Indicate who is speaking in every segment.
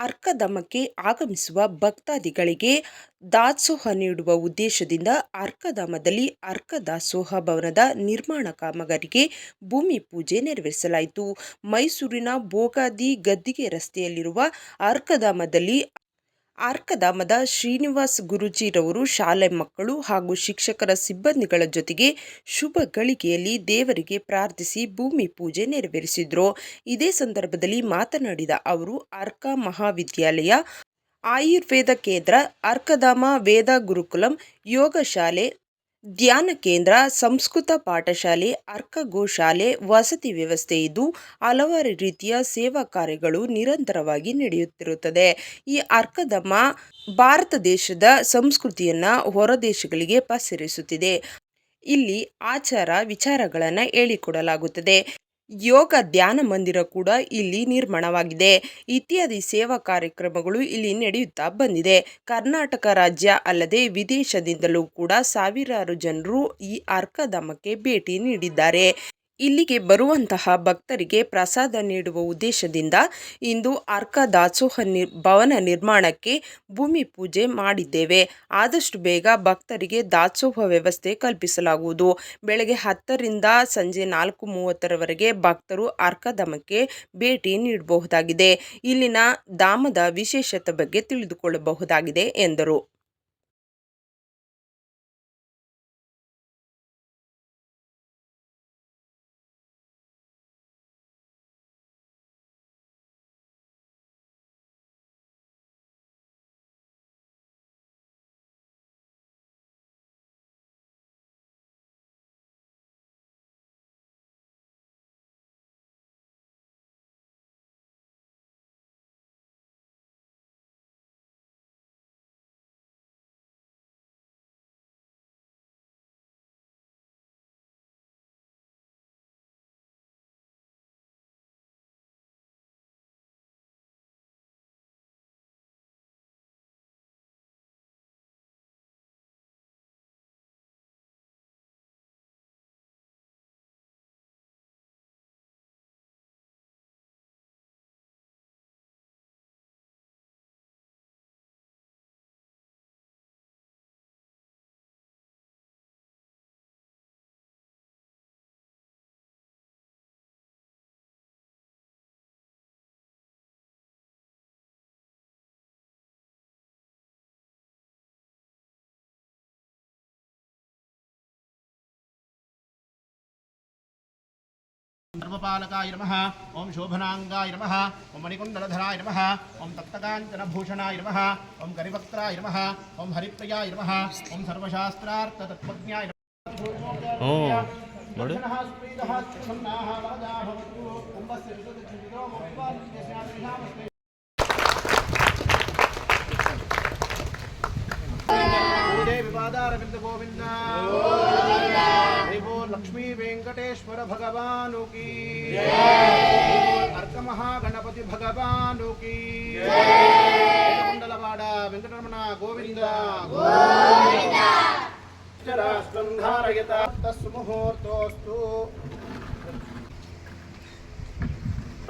Speaker 1: ಅರ್ಕಧಾಮಕ್ಕೆ ಆಗಮಿಸುವ ಭಕ್ತಾದಿಗಳಿಗೆ ದಾಸೋಹ ನೀಡುವ ಉದ್ದೇಶದಿಂದ ಅರ್ಕಧಾಮದಲ್ಲಿ ಅರ್ಕದಾಸೋಹ ಭವನದ ನಿರ್ಮಾಣ ಕಾಮಗಾರಿಗೆ ಭೂಮಿ ಪೂಜೆ ನೆರವೇರಿಸಲಾಯಿತು. ಮೈಸೂರಿನ ಬೋಗಾದಿ ಗದ್ದಿಗೆ ರಸ್ತೆಯಲ್ಲಿರುವ ಅರ್ಕಧಾಮದಲ್ಲಿ ಅರ್ಕಧಾಮದ ಶ್ರೀನಿವಾಸ್ ಗುರೂಜಿರವರು ಶಾಲೆ ಮಕ್ಕಳು ಹಾಗೂ ಶಿಕ್ಷಕರ ಸಿಬ್ಬಂದಿಗಳ ಜೊತೆಗೆ ಶುಭ ಗಳಿಗೆಯಲ್ಲಿ ದೇವರಿಗೆ ಪ್ರಾರ್ಥಿಸಿ ಭೂಮಿ ಪೂಜೆ ನೆರವೇರಿಸಿದ್ರು. ಇದೇ ಸಂದರ್ಭದಲ್ಲಿ ಮಾತನಾಡಿದ ಅವರು ಅರ್ಕ ಮಹಾವಿದ್ಯಾಲಯ, ಆಯುರ್ವೇದ ಕೇಂದ್ರ ಅರ್ಕಧಾಮ ವೇದ ಗುರುಕುಲಂ, ಯೋಗ ಶಾಲೆ ಧ್ಯಾನ ಕೇಂದ್ರ, ಸಂಸ್ಕೃತ ಪಾಠಶಾಲೆ ಅರ್ಕ ಗೋಶಾಲೆ ವಸತಿ ವ್ಯವಸ್ಥೆ ಇದ್ದು ಹಲವಾರು ರೀತಿಯ ಸೇವಾ ಕಾರ್ಯಗಳು ನಿರಂತರವಾಗಿ ನಡೆಯುತ್ತಿರುತ್ತದೆ. ಈ ಅರ್ಕಧಮ ಭಾರತ ದೇಶದ ಸಂಸ್ಕೃತಿಯನ್ನು ಹೊರ ದೇಶಗಳಿಗೆ ಪಸರಿಸುತ್ತಿದೆ. ಇಲ್ಲಿ ಆಚಾರ ವಿಚಾರಗಳನ್ನು ಹೇಳಿಕೊಡಲಾಗುತ್ತದೆ. ಯೋಗ ಧ್ಯಾನ ಮಂದಿರ ಕೂಡ ಇಲ್ಲಿ ನಿರ್ಮಾಣವಾಗಿದೆ. ಇತ್ಯಾದಿ ಸೇವಾ ಕಾರ್ಯಕ್ರಮಗಳು ಇಲ್ಲಿ ನಡೆಯುತ್ತಾ ಬಂದಿದೆ. ಕರ್ನಾಟಕ ರಾಜ್ಯ ಅಲ್ಲದೆ ವಿದೇಶದಿಂದಲೂ ಕೂಡ ಸಾವಿರಾರು ಜನರು ಈ ಅರ್ಕಧಾಮಕ್ಕೆ ಭೇಟಿ ನೀಡಿದ್ದಾರೆ. ಇಲ್ಲಿಗೆ ಬರುವಂತಹ ಭಕ್ತರಿಗೆ ಪ್ರಸಾದ ನೀಡುವ ಉದ್ದೇಶದಿಂದ ಇಂದು ಅರ್ಕ ದಾಸೋಹ ನಿರ್ ಭವನ ನಿರ್ಮಾಣಕ್ಕೆ ಭೂಮಿ ಪೂಜೆ ಮಾಡಿದ್ದೇವೆ. ಆದಷ್ಟು ಬೇಗ ಭಕ್ತರಿಗೆ ದಾಸೋಹ ವ್ಯವಸ್ಥೆ ಕಲ್ಪಿಸಲಾಗುವುದು. ಬೆಳಗ್ಗೆ ಹತ್ತರಿಂದ ಸಂಜೆ ನಾಲ್ಕು ಮೂವತ್ತರವರೆಗೆ ಭಕ್ತರು ಅರ್ಕಧಾಮಕ್ಕೆ ಭೇಟಿ ನೀಡಬಹುದಾಗಿದೆ. ಇಲ್ಲಿನ ಧಾಮದ ವಿಶೇಷತೆ ಬಗ್ಗೆ ತಿಳಿದುಕೊಳ್ಳಬಹುದಾಗಿದೆ ಎಂದರು.
Speaker 2: नृपपालकाय नमः। ओम शोभनांगाय नमः। ओम मणिकुंडलधराय नमः। ओम ॐ तप्तकाञ्चनभूषणाय नमः। ओम करिवक्त्राय नमः। ओम हरिप्रियाय नमः। ओम सर्वशास्त्रार्थ सर्वशास्त्रार्थतत्त्वज्ञाय नमः। विवादारविंद गोविंदा లక్ష్మీ వెంకటేశ్వర భగవానుకి అర్క మహాగణపతి భగవానుకి కుండలవాడ వెంకటరమణ గోవింద రాష్ట్రం ధారయత సుముహూర్తోస్తు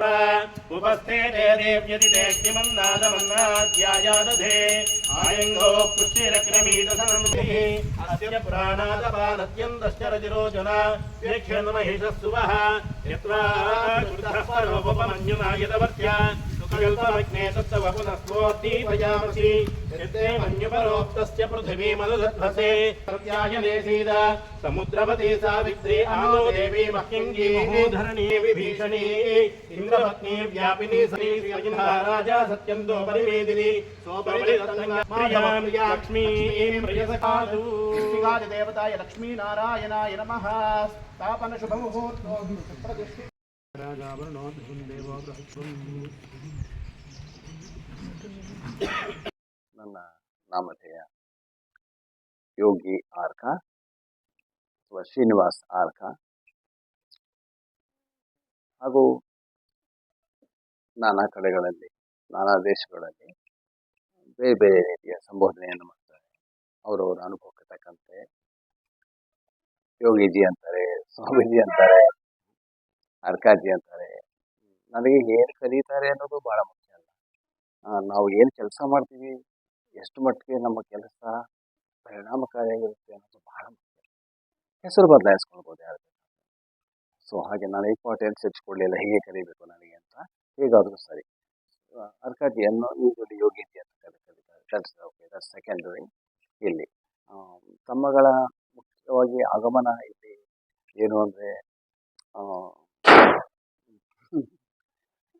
Speaker 2: स्कंधारयत तस्मुहूर्तोऽस्तु
Speaker 3: उपस्थे देव्यति देव्यमन्नादमन्नाध्यायादधे आयङ्गो पुष्टिरक्रमीतसनमुखिः अस्य पुराणादपानत्यन्तश्च रतिरोचना प्रेक्ष्यन्महिषस्सुवः यत्रा कृतः परोपमन्युना यदवर्त्या सुखयुल्पमग्ने तत्तव पुनः स्वोद्दीपयामसि यत्ते मन्युपरोक्तस्य पृथिवीमनुदध्वसे प्रत्यायने सीद समुद्रवती सावित्री आनो देवी मह्यङ्गी धरणी विभीषणी इन्द्रपत्नी व्यापिनी श्री राजा सत्यन्तो परिवेदिनी लक्ष्मी प्रियसखादु
Speaker 2: ऋषिगाज देवताय लक्ष्मी नारायणाय नमः स्थापन शुभ
Speaker 4: ನಾಮಧೇಯ ಯೋಗಿ ಆರ್ಕ ಅಥವಾ ಶ್ರೀನಿವಾಸ್ ಆರ್ಕ ಹಾಗೂ ನಾನಾ ಕಡೆಗಳಲ್ಲಿ, ನಾನಾ ದೇಶಗಳಲ್ಲಿ ಬೇರೆ ಬೇರೆ ರೀತಿಯ ಸಂಬೋಧನೆಯನ್ನು ಮಾಡ್ತಾರೆ. ಅವರವರ ಅನುಭವಕ್ಕೆ ತಕ್ಕಂತೆ. ಯೋಗೀಜಿ ಅಂತಾರೆ, ಸ್ವಾಮೀಜಿ ಅಂತಾರೆ ಅರ್ಕಾಜಿ ಅಂತಾರೆ. ನನಗೆ ಏನು ಕರೀತಾರೆ ಅನ್ನೋದು ಬಹಳ ಮುಖ್ಯ ಅಲ್ಲ. ನಾವು ಏನು ಕೆಲಸ ಮಾಡ್ತೀವಿ ಎಷ್ಟು ಮಟ್ಟಿಗೆ ನಮ್ಮ ಕೆಲಸ ಪರಿಣಾಮಕಾರಿಯಾಗಿರುತ್ತೆ ಅನ್ನೋದು ಬಹಳ ಮುಖ್ಯ. ಹೆಸರು ಬದಲಾಯಿಸ್ಕೊಳ್ಬೋದು ಯಾರು ಸೊ ಹಾಗೆ ನಾನು ಇಂಪಾರ್ಟೆನ್ಸ್ ಹೆಚ್ಚಿಕೊಳ್ಳಿಲ್ಲ ಹೀಗೆ ಕರಿಬೇಕು ನನಗೆ ಅಂತ ಹೇಗಾದರೂ ಸರಿ. ಅರ್ಕಾಜಿಯನ್ನು ಯೂಶಲಿ ಯೋಗ್ಯತೆ ಅಂತ ಕರೀತಾರೆ ಓಕೆ ಸೆಕೆಂಡರಿ ಇಲ್ಲಿ. ತಮ್ಮಗಳ ಮುಖ್ಯವಾಗಿ ಆಗಮನ ಇಲ್ಲಿ ಏನು ಅಂದರೆ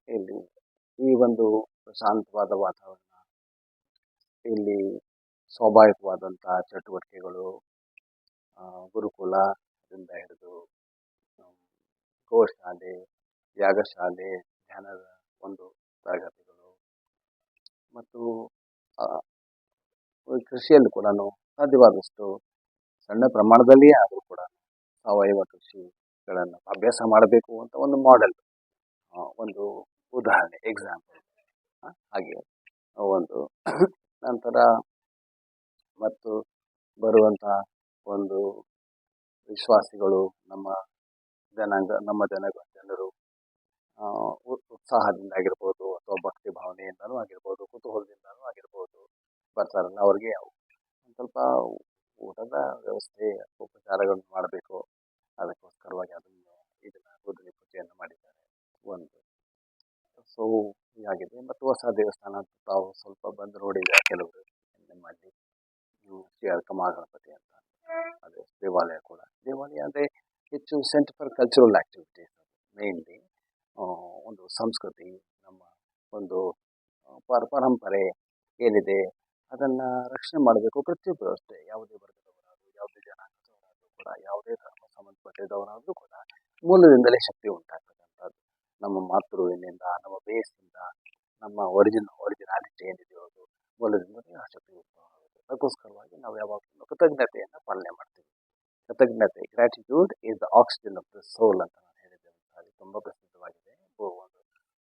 Speaker 4: ಇಲ್ಲಿ ಈ ಒಂದು ಶಾಂತವಾದ ವಾತಾವರಣ ಇಲ್ಲಿ ಸ್ವಾಭಾವಿಕವಾದಂತಹ ಚಟುವಟಿಕೆಗಳು ಆ, ಗುರುಕುಲದಿಂದ ಹಿಡಿದು ಗೋಶಾಲೆ ಯಾಗಶಾಲೆ ಧ್ಯಾನದ ಒಂದು ತರಗತಿಗಳು ಮತ್ತು ಕೃಷಿಯಲ್ಲಿ ಕೂಡ ಸಾಧ್ಯವಾದಷ್ಟು ಸಣ್ಣ ಪ್ರಮಾಣದಲ್ಲಿ ಆದರೂ ಕೂಡ ಸಾವಯವ ಕೃಷಿಗಳನ್ನು ಅಭ್ಯಾಸ ಮಾಡಬೇಕು ಅಂತ ಒಂದು ಮಾಡೆಲ್ ಒಂದು ಉದಾಹರಣೆ ಎಕ್ಸಾಂಪಲ್ ಹಾಗೆ ಒಂದು ನಂತರ ಮತ್ತು ಬರುವಂಥ ಒಂದು ವಿಶ್ವಾಸಿಗಳು ನಮ್ಮ ಜನಾಂಗ, ನಮ್ಮ ಜನ, ಜನರು ಉತ್ಸಾಹದಿಂದ ಆಗಿರ್ಬೋದು ಅಥವಾ ಭಕ್ತಿ ಭಾವನೆಯಿಂದನೂ ಆಗಿರ್ಬೋದು, ಕುತೂಹಲದಿಂದನೂ ಆಗಿರ್ಬೋದು ಬರ್ತಾರಲ್ಲ ಅವ್ರಿಗೆ ಒಂದು ಸ್ವಲ್ಪ ಊಟದ ವ್ಯವಸ್ಥೆ, ಉಪಚಾರಗಳನ್ನು ಮಾಡಬೇಕು. ಅದಕ್ಕೋಸ್ಕರವಾಗಿ ಅದನ್ನು, ಇದನ್ನು ಗೋಧಿ ಪೂಜೆಯನ್ನು ಮಾಡಿದ್ದಾರೆ. ಒಂದು. ಸೊ ಹೀಗಾಗಿದೆ ಮತ್ತು ಹೊಸ ದೇವಸ್ಥಾನ ತಾವು ಸ್ವಲ್ಪ ಬಂದು ನೋಡಿದ್ರೆ ಕೆಲವರು ನಮ್ಮಲ್ಲಿ ಹ್ಮ್, ಶ್ರೀ ಅರ್ಕ ಮಹಾಗಣಪತಿ ಅಂತ. ಅದೇ ದೇವಾಲಯ ಕೂಡ. ದೇವಾಲಯ ಅಂದರೆ ಹೆಚ್ಚು centre for cultural activities mainly ಒಂದು ಸಂಸ್ಕೃತಿ ನಮ್ಮ ಒಂದು ಪರ ಪರಂಪರೆ ಏನಿದೆ ಅದನ್ನು ರಕ್ಷಣೆ ಮಾಡಬೇಕು ಪ್ರತಿಯೊಬ್ಬರು ಅಷ್ಟೇ. ಯಾವುದೇ ವರ್ಗದವರಾದರೂ ಯಾವುದೇ ಜನಾಂಗದವರಾದರೂ ಕೂಡ ಯಾವುದೇ ಧರ್ಮ ಸಂಬಂಧಪಟ್ಟಿದವರಾದರೂ ಕೂಡ ಮೂಲದಿಂದಲೇ ಶಕ್ತಿ ಉಂಟಾಗ್ತಕ್ಕಂಥದ್ದು ನಮ್ಮ ಮಾತೃವಿನಿಂದ ನಮ್ಮ ಬೇಸಿಂದ, ನಮ್ಮ ಒರಿಜಿನ್ ಒರಿಜಿನಾಲಿಟಿ ಏನಿದೆಯೋ ಅದು ಮೂಲದಿಂದ ಶಕ್ತಿ ಅದಕ್ಕೋಸ್ಕರವಾಗಿ ನಾವು ಯಾವಾಗಲೂ ಕೃತಜ್ಞತೆಯನ್ನು ಪಾಲನೆ ಮಾಡ್ತೀವಿ. ಕೃತಜ್ಞತೆ gratitude is the oxygen of the soul ಅಂತ ನಾನು ಹೇಳಿದ್ದೆ ಅದು ತುಂಬ ಪ್ರಸಿದ್ಧವಾಗಿದೆ. ಒಂದು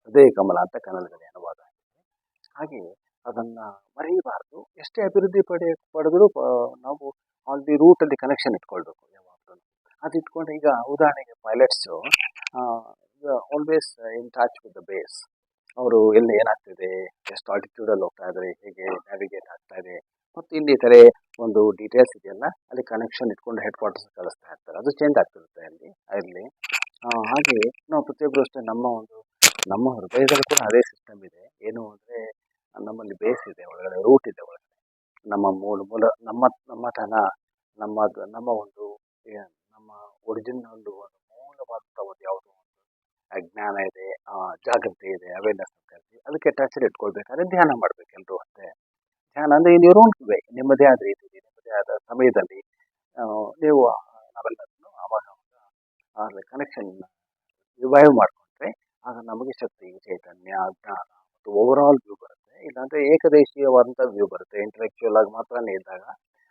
Speaker 4: ಹೃದಯ ಕಮಲ ಅಂತ ಕನ್ನಡದಲ್ಲಿ ಅನುವಾದ ಆಗಿದೆ. ಹಾಗೆ ಅದನ್ನು ಮರೆಯಬಾರದು. ಎಷ್ಟೇ ಅಭಿವೃದ್ಧಿ ಪಡೆ, ಪಡೆದರೂ ನಾವು ಆಲ್ ದಿ ರೂಟಲ್ಲಿ ಕನೆಕ್ಷನ್ ಇಟ್ಕೊಳ್ಬೇಕು ಯಾವಾಗಲೂ. ಅದು ಇಟ್ಕೊಂಡು ಈಗ ಉದಾಹರಣೆಗೆ pilots always in touch with the base ಅವರು ಎಲ್ಲಿ ಏನಾಗ್ತಿದೆ ಎಷ್ಟು ಆಲ್ಟಿಟ್ಯೂಡಲ್ಲಿ ಹೋಗ್ತಾ ಇದ್ದಾರೆ, ಹೇಗೆ ನ್ಯಾವಿಗೇಟ್ ಆಗ್ತಾ ಇದೆ, ಮತ್ತು ಇಲ್ಲಿ ಥರ ಒಂದು ಡೀಟೇಲ್ಸ್ ಇದೆಯಲ್ಲ, ಅಲ್ಲಿ ಕನೆಕ್ಷನ್ ಇಟ್ಕೊಂಡು ಹೆಡ್ ಕ್ವಾರ್ಟರ್ಸ್ ಕಳಿಸ್ತಾ ಇರ್ತಾರೆ. ಅದು ಚೇಂಜ್ ಆಗ್ತಿರುತ್ತೆ ಅಲ್ಲಿ ಅಲ್ಲಿ. ಹಾಗೆ ನಾವು ಪ್ರತಿಯೊಬ್ಬರು ಅಷ್ಟೇ ನಮ್ಮ ಒಂದು, ನಮ್ಮ ಹೃದಯದಲ್ಲಿ ಕೂಡ ಅದೇ ಸಿಸ್ಟಮ್ ಇದೆ. ಏನು ಅಂದರೆ, ನಮ್ಮಲ್ಲಿ ಬೇಸ್ ಇದೆ, ಒಳಗಡೆ ರೂಟ್ ಇದೆ ಒಳಗಡೆ. ನಮ್ಮ ಮೂಲ ಮೂಲ, ನಮ್ಮ ನಮ್ಮತನ ನಮ್ಮ ನಮ್ಮ ಒಂದು ನಮ್ಮ ಒರಿಜಿನಲ್ ಒಂದು ಮೂಲವಾದಂಥ ಒಂದು ಯಾವುದೋ ಒಂದು ಅಜ್ಞಾನ ಇದೆ ಜಾಗೃತಿ ಇದೆ ಅವೇರ್ನೆಸ್ ಅಂತ ಕರಿತೀವಿ ಅದಕ್ಕೆ ಟಚಲ್ಲಿ ಇಟ್ಕೊಳ್ಬೇಕಾದ್ರೆ ಧ್ಯಾನ ಮಾಡ್ಬೇಕು ಎಲ್ಲರೂ ಅಷ್ಟೇ. ಧ್ಯಾನ ಅಂದರೆ ಇನ್ ಯುವರ್ ನಿಮ್ಮದೇ ಆದ ರೀತಿ ನಿಮ್ಮದೇ ಆದ ಸಮಯದಲ್ಲಿ ನೀವು ನಾವೆಲ್ಲರನ್ನು ಆವಾಗ ಆವಾಗ ಕನೆಕ್ಷನ್ ರಿವೈವ್ ಮಾಡಿಕೊಂಡ್ರೆ ಆಗ ನಮಗೆ ಶಕ್ತಿ, ಚೈತನ್ಯ, ಜ್ಞಾನ ಮತ್ತು ಓವರಾಲ್ ವ್ಯೂ ಬರುತ್ತೆ. ಇಲ್ಲಾಂದರೆ ಏಕದೇಶೀಯವಾದಂಥ ವ್ಯೂ ಬರುತ್ತೆ. ಇಂಟಲೆಕ್ಚುಯಲ್ ಆಗಿ ಮಾತ್ರನೇ ಇದ್ದಾಗ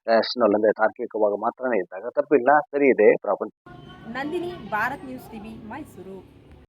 Speaker 4: ರ್ಯಾಷನಲ್ ಅಂದರೆ ತಾರ್ಕಿಕವಾಗಿ ಮಾತ್ರನೇ ಇದ್ದಾಗ ತಪ್ಪಿಲ್ಲ. ಸರಿ ಇದೆ problem
Speaker 5: Nandini, Bharat news TV, Mysuru.